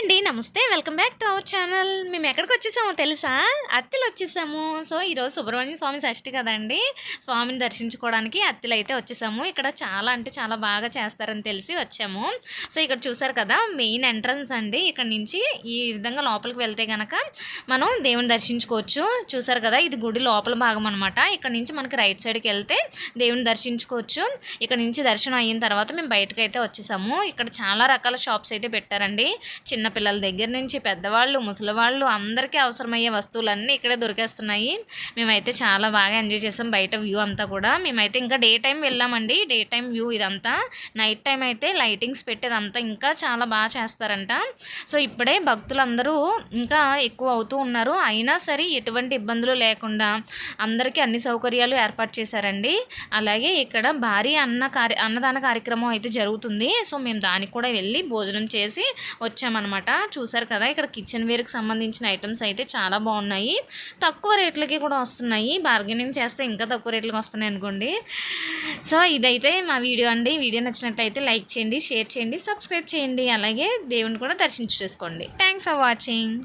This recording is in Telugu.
అండి నమస్తే. Welcome back to our channel. మేము ఎక్కడికి వచ్చేసామో తెలుసా? అత్తిలు వచ్చేసాము. సో ఈరోజు సుబ్రహ్మణ్య స్వామి షష్ఠి కదండి. స్వామిని దర్శించుకోవడానికి అత్తిలు అయితే వచ్చేసాము. ఇక్కడ చాలా అంటే చాలా బాగా చేస్తారని తెలిసి వచ్చాము. సో ఇక్కడ చూసారు కదా మెయిన్ ఎంట్రన్స్ అండి. ఇక్కడ నుంచి ఈ విధంగా లోపలికి వెళ్తే కనుక మనం దేవుని దర్శించుకోవచ్చు. చూసారు కదా ఇది గుడి లోపల భాగం అనమాట ఇక్కడ నుంచి మనకి రైట్ సైడ్కి వెళ్తే దేవుని దర్శించుకోవచ్చు. ఇక్కడ నుంచి దర్శనం అయిన తర్వాత మేము బయటకు అయితే వచ్చేసాము. ఇక్కడ చాలా రకాల షాప్స్ అయితే పెట్టారండి. చిన్న చిన్నపిల్లల దగ్గర నుంచి పెద్దవాళ్ళు ముసలివాళ్ళు అందరికీ అవసరమయ్యే వస్తువులన్నీ ఇక్కడే దొరికేస్తున్నాయి. మేమైతే చాలా బాగా ఎంజాయ్ చేసాం బయట వ్యూ అంతా కూడా. మేమైతే ఇంకా డే టైం వెళ్ళామండి. డే టైం వ్యూ ఇదంతా. నైట్ టైం అయితే లైటింగ్స్ పెట్టేదంతా ఇంకా చాలా బాగా చేస్తారంట. సో ఇప్పుడే భక్తులందరూ ఇంకా ఎక్కువ అవుతూ ఉన్నారు. అయినా సరే ఎటువంటి ఇబ్బందులు లేకుండా అందరికీ అన్ని సౌకర్యాలు ఏర్పాటు చేశారండి. అలాగే ఇక్కడ భారీ అన్న కార్య అన్నదాన కార్యక్రమం అయితే జరుగుతుంది. సో మేము దానికి కూడా వెళ్ళి భోజనం చేసి వచ్చామన్నమాట. చూసారు కదా ఇక్కడ కిచెన్ వేర్కి సంబంధించిన ఐటమ్స్ అయితే చాలా బాగున్నాయి. తక్కువ రేట్లకి కూడా వస్తున్నాయి. బార్గెనింగ్ చేస్తే ఇంకా తక్కువ రేట్లకి వస్తున్నాయి అనుకోండి. సో ఇదైతే మా వీడియో అండి. వీడియో నచ్చినట్లయితే లైక్ చేయండి షేర్ చేయండి సబ్స్క్రైబ్ చేయండి. అలాగే దేవుని కూడా దర్శించు చేసుకోండి థ్యాంక్స్ ఫర్ వాచింగ్